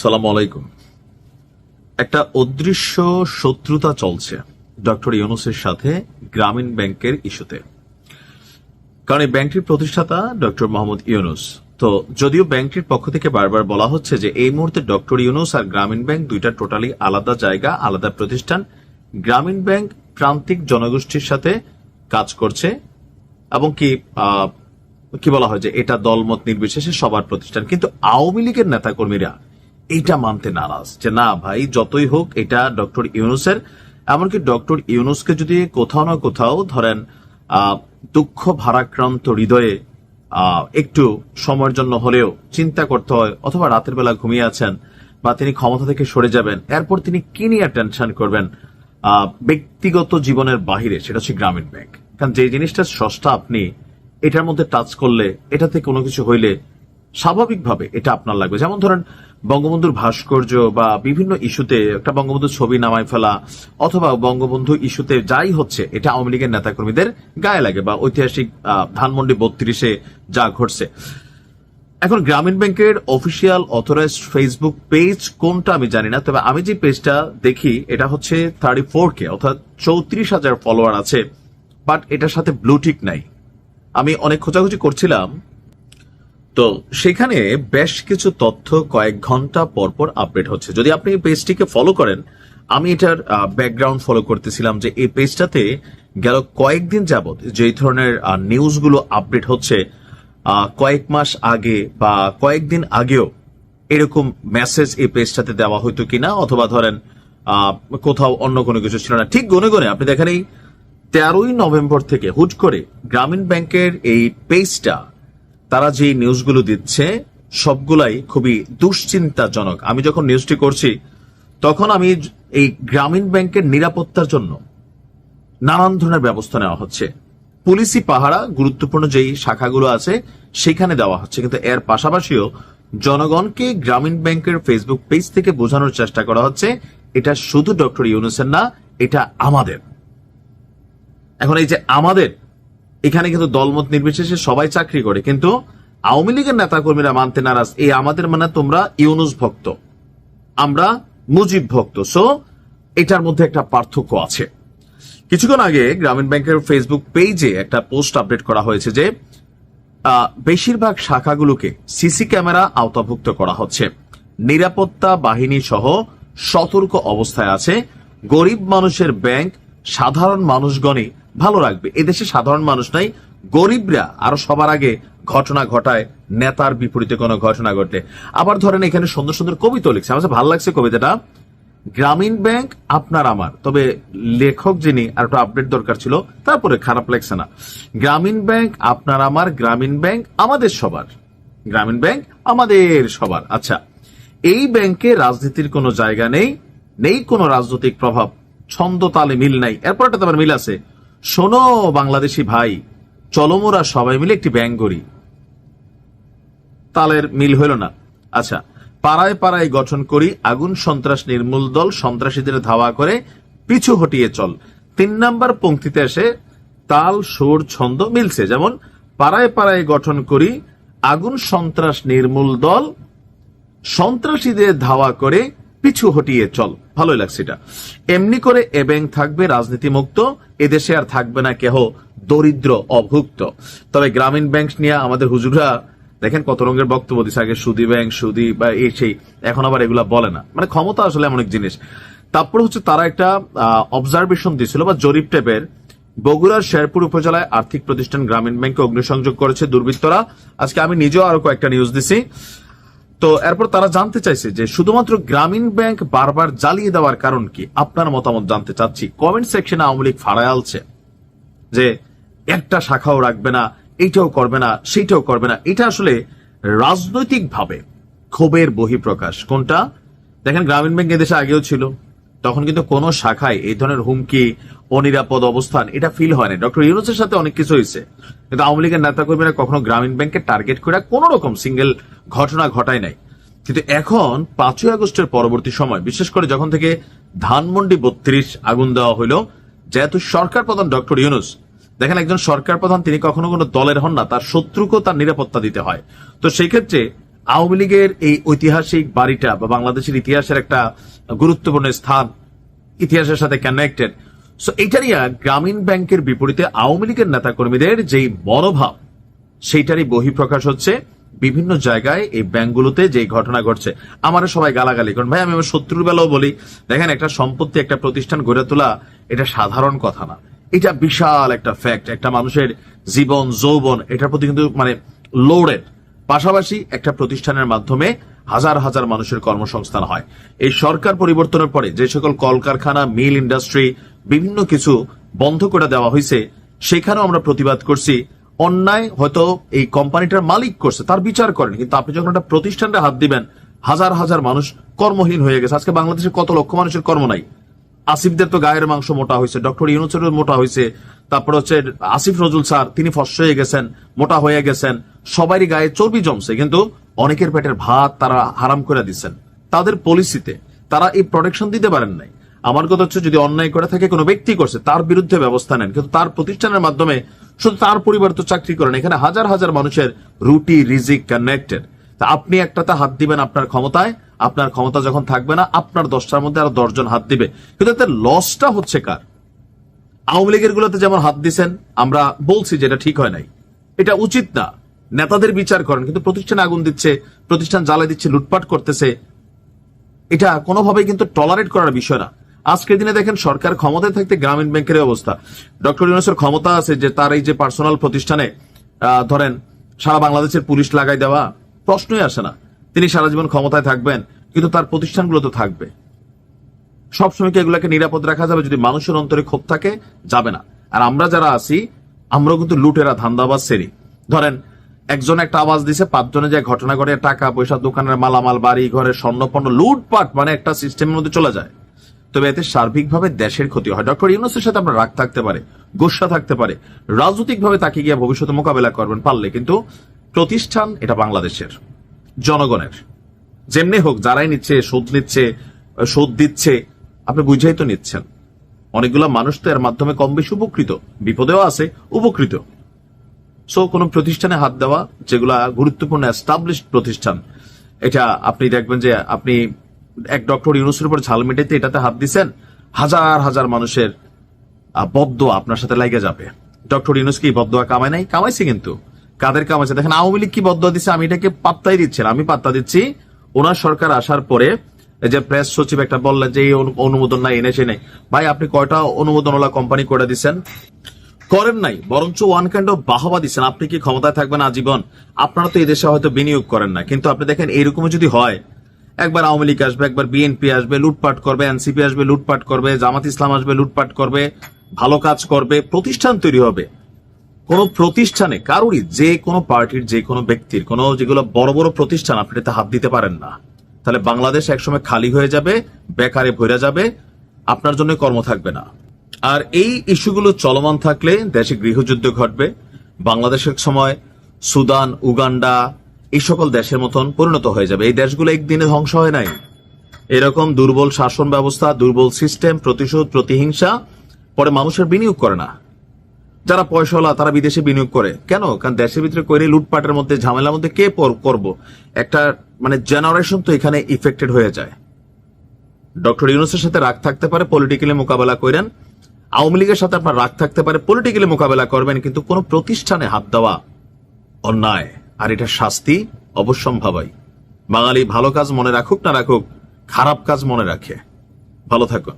সালাম আলাইকুম। একটা অদৃশ্য শত্রুতা চলছে ডক্টর ইউনুসের সাথে গ্রামীণ ব্যাংকের ইস্যুতে। কারণ এই ব্যাংকটির প্রতিষ্ঠাতা ডক্টর মোহাম্মদ ইউনুস। তো যদিও ব্যাংকটির পক্ষ থেকে বারবার বলা হচ্ছে যে এই মুহূর্তে ডক্টর ইউনুস আর গ্রামীণ ব্যাংক দুইটা টোটালি আলাদা জায়গা, আলাদা প্রতিষ্ঠান। গ্রামীণ ব্যাংক প্রান্তিক জনগোষ্ঠীর সাথে কাজ করছে এবং কি কি বলা হয় যে এটা দলমত নির্বিশেষে সবার প্রতিষ্ঠান। কিন্তু আওয়ামী লীগের নেতাকর্মীরা এইটা মানতে নারাজ যে না ভাই, যতই হোক এটা ডক্টর ইউনুসের। এমনকি ডক্টর ইউনুসকে যদি কোথাও না কোথাও ধরেন দুঃখ ভারাক্রান্ত হৃদয়ে একটু সময়ের জন্য হলেও চিন্তা করতে হয়, অথবা রাতের বেলা ঘুমিয়ে আছেন বা তিনি ক্ষমতা থেকে সরে যাবেন, এরপর তিনি কি নিয়ে টেনশন করবেন? ব্যক্তিগত জীবনের বাহিরে, সেটা হচ্ছে গ্রামীণ ব্যাংক। কারণ যে জিনিসটা সস্তা আপনি এটার মধ্যে টাচ করলে, এটাতে কোনো কিছু হইলে স্বাভাবিকভাবে এটা আপনার লাগবে। যেমন ধরেন, বঙ্গবন্ধুর ভাস্কর্য বা বিভিন্ন ইস্যুতে একটা বঙ্গবন্ধুর ছবি নামায় ফেলা, অথবা বঙ্গবন্ধু ইস্যুতে যাই হচ্ছে, এটা আওয়ামী লীগের নেতাকর্মীদের গায়ে লাগে বা ঐতিহাসিক ধানমন্ডি বত্রিশে যা ঘটছে। এখন গ্রামীণ ব্যাংকের অফিসিয়াল অথরাইজড ফেসবুক পেজ কোনটা আমি জানি না, তবে আমি যে পেজটা দেখি, এটা হচ্ছে থার্টি ফোর কে অর্থাৎ চৌত্রিশ হাজার ফলোয়ার আছে, বাট এটার সাথে ব্লুটিক নাই। আমি অনেক খোঁজাখুঁজি করছিলাম তো সেখানে বেশ কিছু তথ্য কয়েক ঘণ্টা পর পর আপডেট হচ্ছে। যদি আপনি এই পেজটিকে ফলো করেন, আমি এটার ব্যাকগ্রাউন্ড ফলো করতেছিলাম যে এই পেজটাতে গেল কয়েকদিন যাবৎ যেই ধরনের নিউজগুলো আপডেট হচ্ছে কয়েক মাস আগে বা কয়েকদিন আগেও এরকম মেসেজ এই পেজটাতে দেওয়া হইতো কিনা অথবা ধরেন কোথাও অন্য কোনো কিছু ছিল না, ঠিক গনে গনে আপনি দেখেন এই তেরোই নভেম্বর থেকে হুট করে গ্রামীণ ব্যাংকের এই পেজটা তারা যে নিউজগুলো দিচ্ছে, সবগুলাই খুবই দুশ্চিন্তাজনক। আমি যখন নিউজটি করছি, তখন আমি এই গ্রামীণ ব্যাংকের নিরাপত্তার জন্য নানান ধরনের ব্যবস্থা নেওয়া হচ্ছে। পুলিশি পাহারা, গুরুত্বপূর্ণ যেই শাখাগুলো আছে, সেখানে দেওয়া হচ্ছে। কিন্তু এর পাশাপাশিও জনগণকে গ্রামীণ ব্যাংকের ফেসবুক পেজ থেকে বোঝানোর চেষ্টা করা হচ্ছে, এটা শুধু ডক্টর ইউনুসের না, এটা আমাদের। এখন এই যে আমাদের এখানে কিন্তু দলমত নির্বিশেষে সবাই চাকরি করে, কিন্তু আওয়ামী লীগের নেতাকর্মীরা মানতে নারাজ। এই আমাদের মানে তোমরা ইউনুস ভক্ত, আমরা মুজিব ভক্ত। সো এটার মধ্যে একটা পার্থক্য আছে। কিছুক্ষণ আগে গ্রামীণ ব্যাংকের ফেসবুক পেজে একটা পোস্ট আপডেট করা হয়েছে যে বেশিরভাগ শাখাগুলোকে সিসি ক্যামেরা আওতাভুক্ত করা হচ্ছে। নিরাপত্তা বাহিনী সহ সতর্ক অবস্থায় আছে। গরিব মানুষের ব্যাংক, সাধারণ মানুষগণই ভালো রাখবে। এদেশে সাধারণ মানুষ নাই, গরিবরা আরও সবার আগে ঘটনা ঘটায়, নেতার বিপরীতে কোনো ঘটনা ঘটে। আবার ধরেন এখানে সুন্দর সুন্দর কবিতা লিখছে। আমার ভালো লাগছে কবিতাটা। গ্রামীণ ব্যাংক আপনার আমার। তবে লেখক যিনি, আর একটু আপডেট দরকার ছিল, তারপরে খারাপ লাগছে না। গ্রামীণ ব্যাংক আপনার আমার, গ্রামীণ ব্যাংক আমাদের সবার। গ্রামীণ ব্যাংক আমাদের সবার। আচ্ছা এই ব্যাংকে রাজনীতির কোনো জায়গা নেই নেই কোনো রাজনৈতিক প্রভাব, ছন্দ তালে মিল নাই। এরপর একটা মিল আছে। শোনো, বাংলাদেশি ভাই চলমোরা সবাই মিলে একটি ব্যাংক করি তালের মিল হইল না। আচ্ছা পাড়ায় পাড়ায় গঠন করি, আগুন সন্ত্রাস নির্মূল দল সন্ত্রাসীদের ধাওয়া করে, পিছু হটিয়ে চল। তিন নাম্বার পঙ্ক্তিতে এসে তাল, সুর, ছন্দ মিলছে। যেমন, পাড়ায় পাড়ায় গঠন করি, আগুন সন্ত্রাস নির্মূল দল সন্ত্রাসীদের ধাওয়া করে পিছু হটিয়ে চল। ভালোই লাগছে এটা। এমনি করে এ ব্যাংক থাকবে রাজনীতি মুক্ত এদেশে আর থাকবে না কেহ দরিদ্র, অভুক্ত। তবে গ্রামীণ ব্যাংক নিয়ে আমাদের হুজুরা দেখেন কত রঙের বক্তব্য দিচ্ছে আগে সুদি ব্যাংক, সুদি বা এই সেই, এখন আবার এগুলা বলে না। মানে ক্ষমতা আসলে এমন এক জিনিস। তারপর হচ্ছে তারা একটা অবজারভেশন দিয়েছিল বা জরিপ টাইপের বগুড়ার শেরপুর উপজেলায় আর্থিক প্রতিষ্ঠান গ্রামীণ ব্যাংকে অগ্নিসংযোগ করেছে দুর্বৃত্তরা। আজকে আমি নিজেও আরও কয়েকটা নিউজ দিছি। তো এরপর তারা জানতে চাইছে যে শুধুমাত্র গ্রামীণ ব্যাংক বারবার জ্বালিয়ে দেওয়ার কারণ কি? আপনার মতামত জানতে চাচ্ছি। কমেন্ট সেকশনে আওয়ামী লীগ ফাড়ায় আলছে যে একটা শাখাও রাখবে না, এইটাও করবে না, সেইটাও করবে না। এটা আসলে রাজনৈতিকভাবে ক্ষোভের বহিঃপ্রকাশ। কোনটা? দেখেন, গ্রামীণ ব্যাংক এদেশে আগেও ছিল। তখন কিন্তু কোনো শাখায় এই ধরনের হুমকি, অনিরাপদ অবস্থান, এটা ফিল হয় না ডক্টর ইউনুসের সাথে অনেক কিছু হয়েছে। কিন্তু আওয়ামী লীগের নেতাকর্মীরা কখনো গ্রামীণ ব্যাংকে টার্গেট করে কোন রকম সিঙ্গেল ঘটনা ঘটায় নাই। কিন্তু এখন পাঁচই আগস্টের পরবর্তী সময়, বিশেষ করে যখন থেকে ধানমন্ডি বত্রিশ আগুন দেওয়া হইল যেহেতু সরকার প্রধান ডক্টর ইউনুস, দেখেন একজন সরকার প্রধান, তিনি কখনো কোনো দলের হন না, তার শত্রুকেও তার নিরাপত্তা দিতে হয়। তো সেই ক্ষেত্রে আওয়ামী লীগের এই ঐতিহাসিক বাড়িটা বা বাংলাদেশের ইতিহাসের একটা গুরুত্বপূর্ণ স্থান, ইতিহাসের সাথে কানেক্টেড সো এইটারই গ্রামীণ ব্যাংকের বিপরীতে আওয়ামী লীগের নেতাকর্মীদের যেই মনোভাব, সেইটারই বহিঃপ্রকাশ হচ্ছে। বিভিন্ন জায়গায় এই ব্যাংকগুলোতে যে ঘটনা ঘটছে, আমারও সবাই গালাগালি কারণ ভাই, আমি আমার শত্রুর বেলাও বলি, দেখেন একটা সম্পত্তি, একটা প্রতিষ্ঠান গড়ে তোলা, এটা সাধারণ কথা না। এটা বিশাল একটা ফ্যাক্ট একটা মানুষের জীবন, যৌবন, এটার প্রতি কিন্তু মানে লোডেড পাশাপাশি একটা প্রতিষ্ঠানের মাধ্যমে হাজার হাজার মানুষের কর্মসংস্থান হয়। এই সরকার পরিবর্তনের পরে যে সকল কলকারখানা, মিল ইন্ডাস্ট্রি, বিভিন্ন কিছু বন্ধ করে দেওয়া হয়েছে, সেখানেও আমরা প্রতিবাদ করছি অন্যায় হয়তো এই কোম্পানিটার মালিক করছে, তার বিচার করেন। কিন্তু আপনি যখন একটা প্রতিষ্ঠানে হাত দিবেন, হাজার হাজার মানুষ কর্মহীন হয়ে গেছে। আজকে বাংলাদেশে কত লক্ষ মানুষের কর্ম নাই। আসিফদের তো গায়ের মাংস মোটা হয়েছে, ডক্টর ইউনুসের মোটা হয়েছে, তারপর হচ্ছে আসিফ নজরুল স্যার, তিনি ফস হয়ে গেছেন, মোটা হয়ে গেছেন, সবারই গায়ে চর্বি জমছে। কিন্তু অনেকের পেটের ভাত তারা হারাম করে দিচ্ছেন। তাদের পলিসিতে তারা এই প্রোটেকশন দিতে পারেন নাই। আমার কথা হচ্ছে যদি অন্যায় করে থাকে, কোনো ব্যক্তি করছে, তার বিরুদ্ধে ব্যবস্থা নেন। কিন্তু তার প্রতিষ্ঠানের মাধ্যমে শুধু তার পরিবার তো চাকরি করেন এখানে হাজার হাজার মানুষের রুটি, রিজিক কানেক্টেড তা আপনি একটাতে হাত দিবেন আপনার ক্ষমতায়, আপনার ক্ষমতা যখন থাকবে না, আপনার দশটার মধ্যে আরও দশজন হাত দিবে। কিন্তু এতে লসটা হচ্ছে কার? আওয়ামী লীগের গুলোতে যেমন হাত দিচ্ছেন আমরা বলছি যে এটা ঠিক হয় নাই। এটা উচিত না। নেতাদের বিচার করেন, কিন্তু প্রতিষ্ঠানে আগুন দিচ্ছে, প্রতিষ্ঠান জ্বালা দিচ্ছে, লুটপাট করতেছে, এটা কোনোভাবেই কিন্তু টলারেট করার বিষয় না। আজকের দিনে দেখেন সরকার ক্ষমতায় থাকতে গ্রামীণ ব্যাংকের অবস্থা। ডক্টর ইউনুসের ক্ষমতা আছে যে তার এই যে পার্সোনাল প্রতিষ্ঠানে ধরেন সারা বাংলাদেশের পুলিশ লাগাই দেওয়া প্রশ্নই আসে না। তিনি সারা জীবন ক্ষমতায় থাকবেন, কিন্তু তার প্রতিষ্ঠানগুলো তো থাকবে। সবসময় কি এগুলাকে নিরাপদ রাখা যাবে? যদি মানুষের অন্তরে ক্ষোভ থাকে, যাবে না। আর আমরা যারা আছি, আমরাও কিন্তু লুটেরা, ধান্দাবাজ সেরি। ধরেন, একজন একটা আওয়াজ দিছে, পাঁচজনে যে ঘটনা ঘটে, টাকা, পয়সা, দোকানের মালামাল, বাড়ি ঘরে স্বর্ণপণ্য, লুটপাট মানে একটা সিস্টেমের মধ্যে চলে যায়। তবে এতে সার্বিকভাবে দেশের ক্ষতি হয়। ডক্টর ইউনুসের সাথে আপনার রাগ থাকতে পারে, গোসা থাকতে পারে। রাজনৈতিকভাবে তাকে গিয়ে ভবিষ্যতে মোকাবেলা করবেন পারলে, কিন্তু প্রতিষ্ঠান এটা বাংলাদেশের, জনগণের। যেমনি হোক, যারাই নিচ্ছে, সুদ নিচ্ছে, সুদ দিচ্ছে, আপনি বুঝাই তো নিচ্ছেন। অনেকগুলো মানুষ তো এর মাধ্যমে কম বেশি উপকৃত, বিপদেও আছে, উপকৃত। সো কোন প্রতিষ্ঠানে হাত দেওয়া, যেগুলা গুরুত্বপূর্ণ এস্টাবলিশড প্রতিষ্ঠান, এটা আপনি দেখবেন যে আপনি এক ডক্টর ইউনুসের উপর ঝাল মেটাইতে এটাতে হাত দিছেন হাজার হাজার মানুষের আহ, আপনার সাথে লেগে যাবে। ডক্টর ইউনুস কি বদদোয়া কামায় নাই? কামাইছে কিন্তু। কাদের কামাইছে? দেখেন আওয়ামী লীগ কি বদদোয়া দিচ্ছে আমি এটাকে পাত্তাই দিচ্ছি আমি পাত্তা দিচ্ছি ওনার সরকার আসার পরে যে প্রেস সচিব একটা বললেন যে এই অনু- অনুমোদন নাই এনেছে নেই। ভাই আপনি কয়টা অনুমোদনওয়ালা কোম্পানি করে দিচ্ছেন করেন নাই বরঞ্চ ওয়ান কাইন্ড অফ বাহবা দিচ্ছেন আপনি কি ক্ষমতায় থাকবেন আজীবন? আপনারা তো এই দেশে হয়তো বিনিয়োগ করেন না। কিন্তু আপনি দেখেন এইরকম যদি হয় একবার আওয়ামী লীগ আসবে, একবার বিএনপি আসবে, লুটপাট করবে এনসিপি আসবে, লুটপাট করবে, জামাত ইসলাম আসবে, লুটপাট করবে, ভালো কাজ করবে, প্রতিষ্ঠান তৈরি হবে। কোন প্রতিষ্ঠানে, কারোরই, যে কোনো পার্টির, যে কোনো ব্যক্তির, কোন যেগুলো বড় বড় প্রতিষ্ঠান, আপনি এতে হাত দিতে পারেন না। তাহলে বাংলাদেশ একসময় খালি হয়ে যাবে, বেকারে ভরে যাবে, আপনার জন্য কর্ম থাকবে না। আর এই ইস্যুগুলো চলমান থাকলে দেশে গৃহযুদ্ধ ঘটবে। বাংলাদেশের সময় সুদান, উগান্ডা এই সকল দেশের মতন পরিণত হয়ে যাবে। এই দেশগুলো একদিনে ধ্বংস হয় নাই। এরকম দুর্বল শাসন ব্যবস্থা, দুর্বল সিস্টেম, প্রতিশোধ, প্রতিহিংসা, পরে মানুষের বিনিয়োগ করে না। যারা পয়সাওয়ালা, তারা বিদেশে বিনিয়োগ করে। কেন? কারণ দেশের ভিতরে করে লুটপাটের মধ্যে, ঝামেলার মধ্যে কে করব? একটা মানে জেনারেশন তো এখানে ইফেক্টেড হয়ে যায়। ডক্টর ইউনুসের সাথে রাগ থাকতে পারে পলিটিক্যালি মোকাবেলা করেন আওয়ামী লীগের সাথে আপনার রাগ থাকতে পারে পলিটিক্যালি মোকাবেলা করবেন, কিন্তু কোন প্রতিষ্ঠানে হাত দেওয়া অন্যায়। আর এটা শাস্তি অবশ্যম্ভাবাই। বাঙালি ভালো কাজ মনে রাখুক না রাখুক, খারাপ কাজ মনে রাখে। ভালো থাকুন।